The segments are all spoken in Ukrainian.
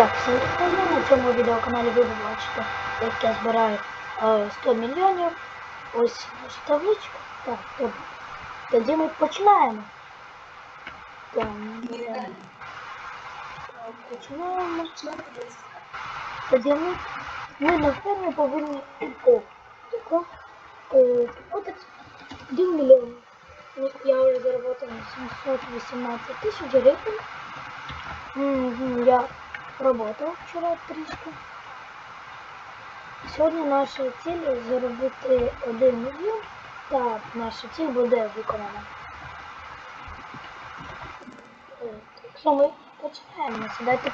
Так, всім привіт! на цьому відеоканалі ви побачите, як я збираю е, 100 мільйонів. Ось наша табличка. Так, добре. Тоді ми починаємо. Так, е, так, починаємо. Тоді ми, ми на фермі повинні о, тако, е, заплатити 1 мільйон. Ну, Я вже заработала 718 тисяч гривень. Мгм, Я работав вчора трішки. Сьогодні наша ціль заробити 1 мільйон, та наша ціль буде виконана. Е, Так що ми починаємо, сідайте.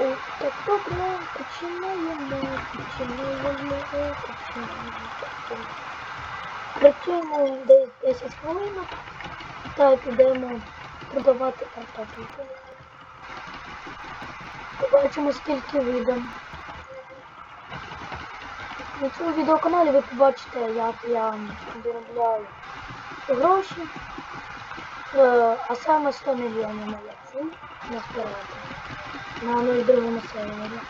О, Так добре, починаємо, починаємо, починаємо. Працюємо десь 10 хвилин та підемо продавати картоплю. Побачимо скільки вийде. На цьому відеоканалі ви побачите, як я заробляю гроші, Е, а саме 100 мільйонів моя ціль назбирати на 02 сервері.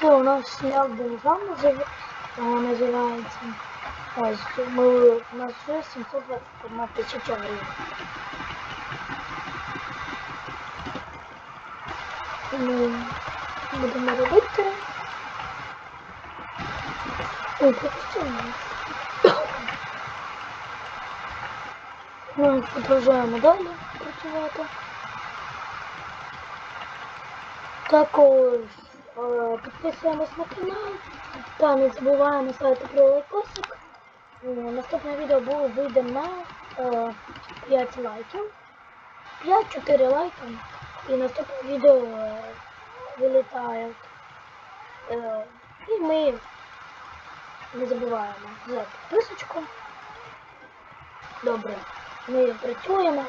Це у нас шлях бомжа назив... а, називається. Ось ми у нас вже 721 тисяча гривень. Ми будемо робити. Ой, пропустимо. Ми продовжуємо далі працювати. Також е, підписуємось на канал та не забуваємо ставити про лайкосик. Е, Наступне відео буде вийде на е, 5 лайків. 5-4 лайки. І наступне відео е, вилітає. Е, і ми не забуваємо за підписочку. Добре. Ми працюємо.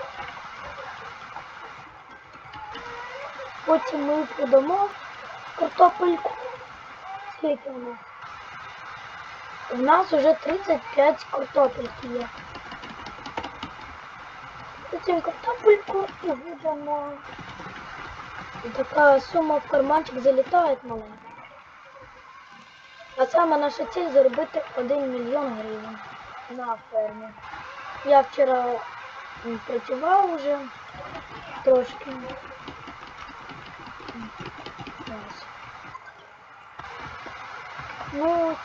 Потім ми продамо картопельку. Скільки у нас? У нас вже 35 картопельки є. Потім картопельку і видамо. І така сума в карманчик залітає маленька. А саме наша ціль заробити 1 мільйон гривень на фермі. Я вчора працював уже трошки. Ну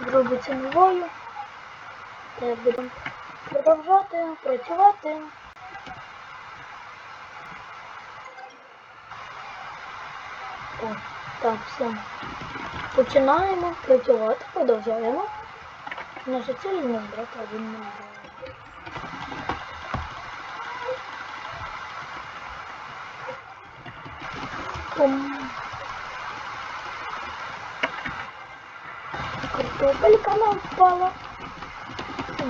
Зробиться новою. Та Будемо продовжати працювати. О, так, все. Починаємо працювати, продовжуємо. Наша ціль не збрати один мільйон. Пум. Картопелька нам впала.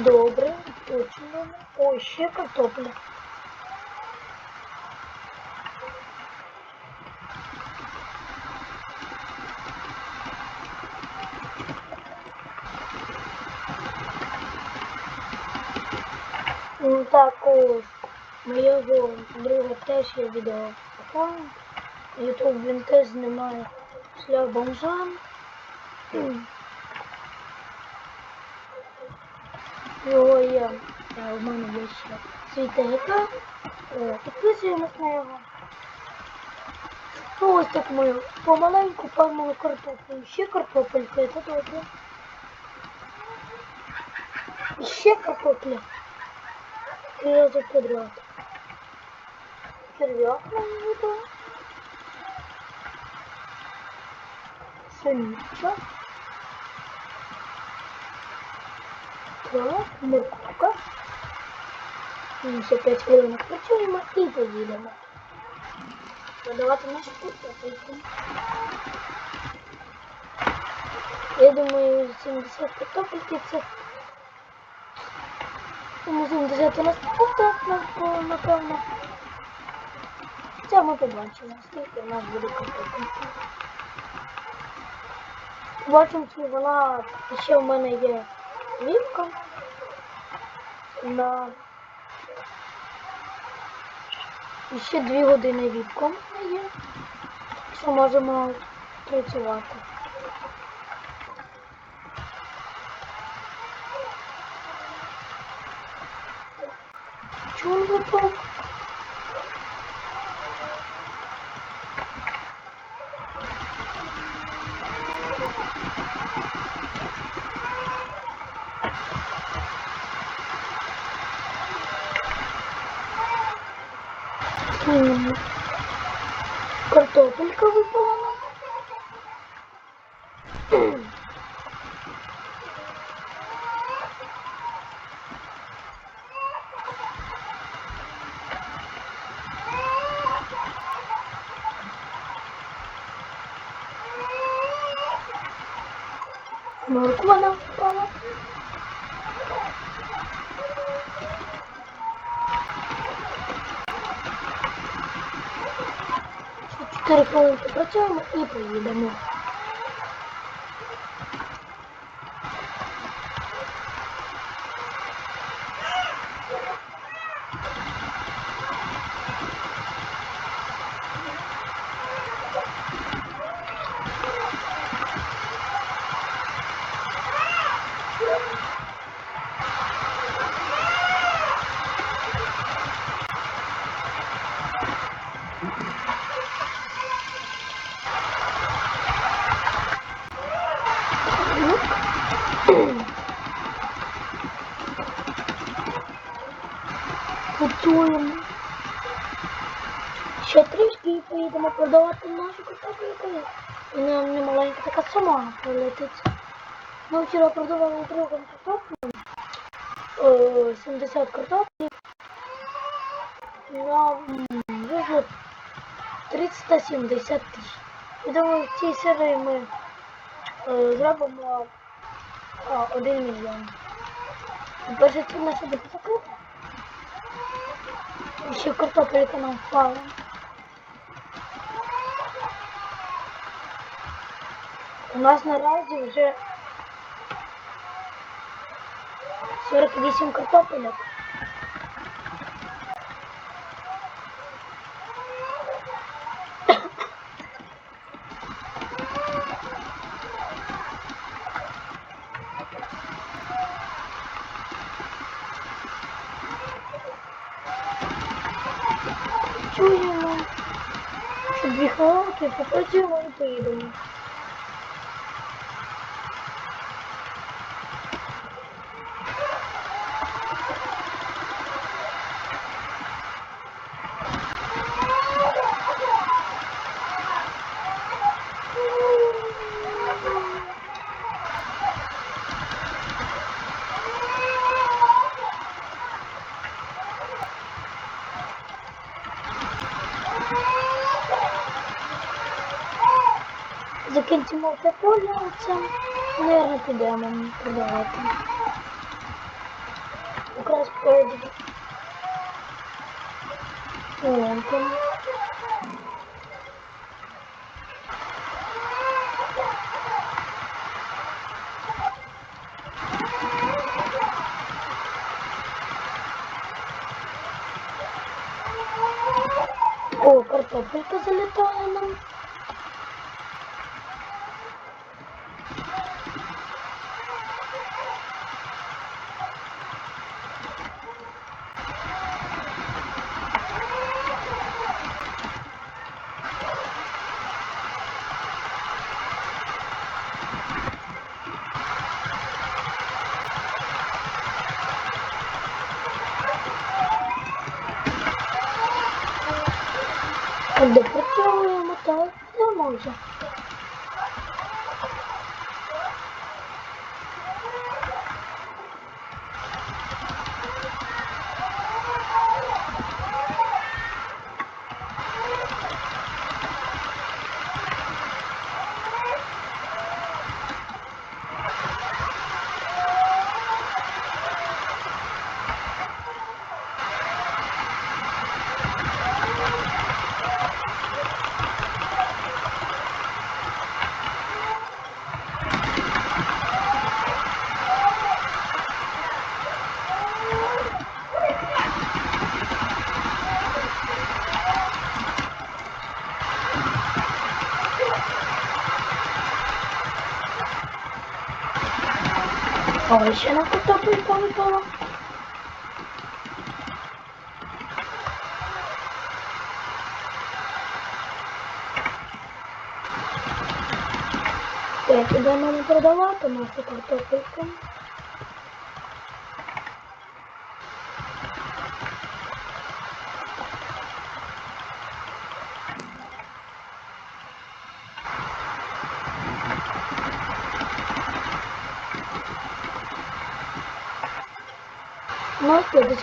Добре, точно. О, ще картопля. Ну, також моєго друга теж є відео. Ютуб він теж знімає шлях бомжа. Є, е, у мене є ще свій ТГК. Е, Підписуємось на його. Ну ось так ми помаленьку пальмову картоплю. Ще картопелька, це добре. Ще картопля. Три рази подряд. Черв'як нам буде. Синічка. Так, морковка. І ще 5 хвилин працюємо і поїдемо. Продавати нашу картопельку. Я думаю, 70 картопельки це тому 70 у нас нав- напевно. Це ми побачимо, скільки в нас буде картопельки. Бачимо, що вона ще в мене є віпка на ще дві години віпка є. Що можемо працювати. Чому ви Картопелька выпала нам. Морква нам впала. Чотири працюємо і поїдемо. Готуємо. Ще трішки і поїдемо продавати нашу картоплю. І нам не маленька така сама прилетить. Ми вчора продавали другом картоплю. Е, 70 картоплі. Нам вийшло 370 тисяч. Я думаю, в цій серії ми е, зробимо е, 1 мільйон. Перша ціль наша буде. І ще картопелька нам впала. У нас наразі вже 48 картопелек. Що дві хвилинки попрацюємо і поїдемо. Закінчимо це поле, це, наверное, підемо продавати. Якраз перед Ленком. О, картопелька залітає нам. Допрацьовуємо так, не може. О, ще на картопельку випало. Я тебе нам продала, тому що У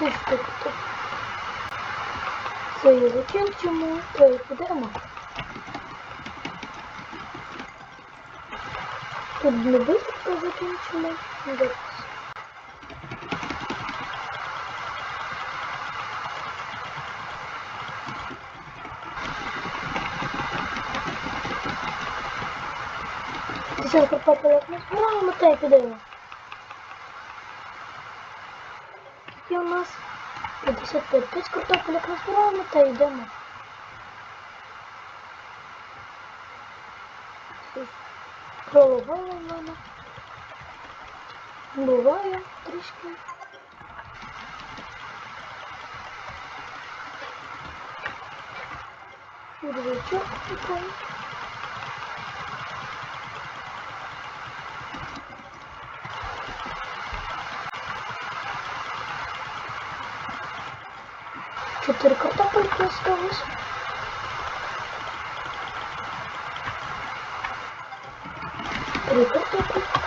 нас 50 штук тут. Це і закінчимо, то підемо. Тут не быстро закінчимо. Десятка картопелек не збираємо, та й підемо. 55 5 картоплік назбираємо та йдемо. Проловила в мене. Буває трішки. Рвачок такий. 4 катапульты осталось. Три катапульты.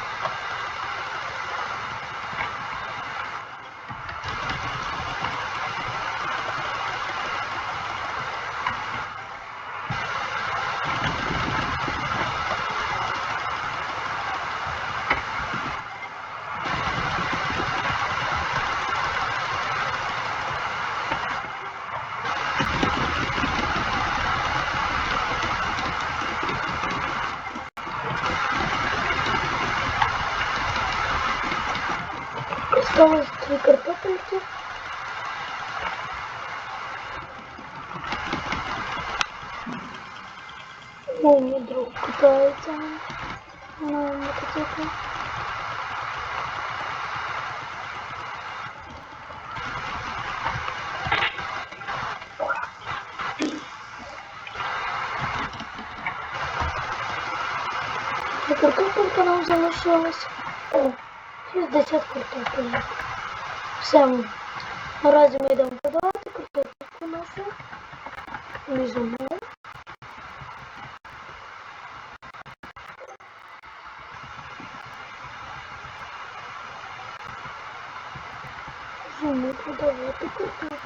Осталось три картопельки. Мой мой друг катается на мотоцикле. Картопелька нам залишилась. О, 60 картопельок. Все. Наразі ми йдемо подавати картопельку нашу. Біжимо. Біжимо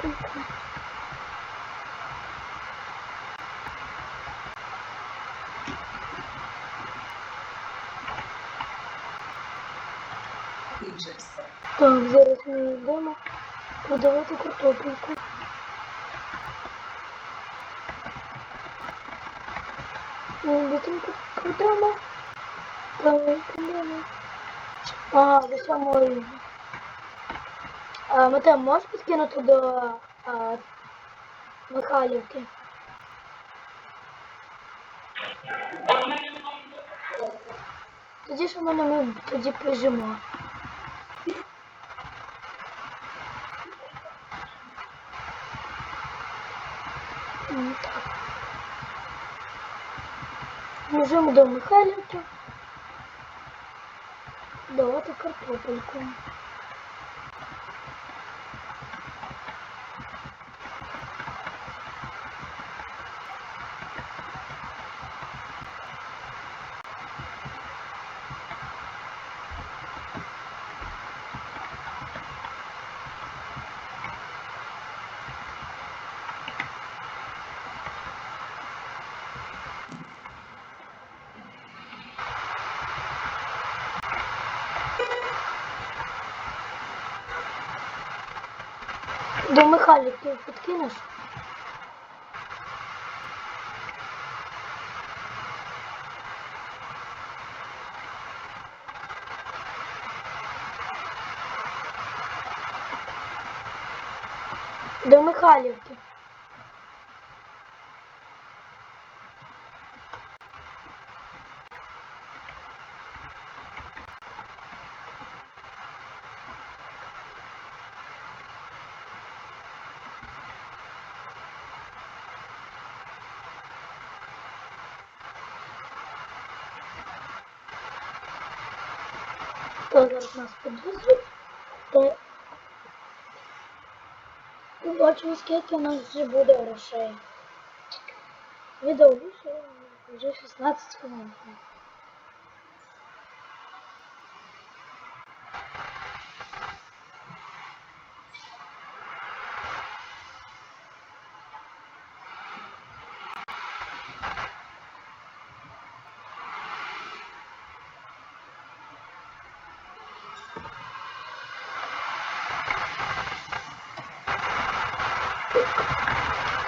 картопельку. Так, зараз ми йдемо подавати картопельку. Быстренько кладемо. Там. Ага, до самої. А, Матем, можеш підкинути до а, Михайлівки? Тоді ж мене ми тоді прижимо. М, Так. Біжимо до Михайлівки. Давати картопельку. До Михайлівки підкинеш? До Михайлівки. Хто зараз нас підвезуть, то побачимо, скільки у нас вже буде грошей. Відео вийшло вже 16 хвилин.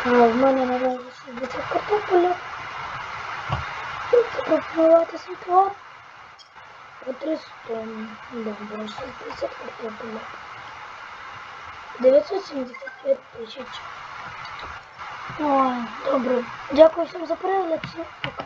А в мене наразі 60 картопля. Пропонувати світло. По 300, добре, 60 картопля. 975 тисяч. Ой, добре. Дякую всім за перегляд. Всім пока.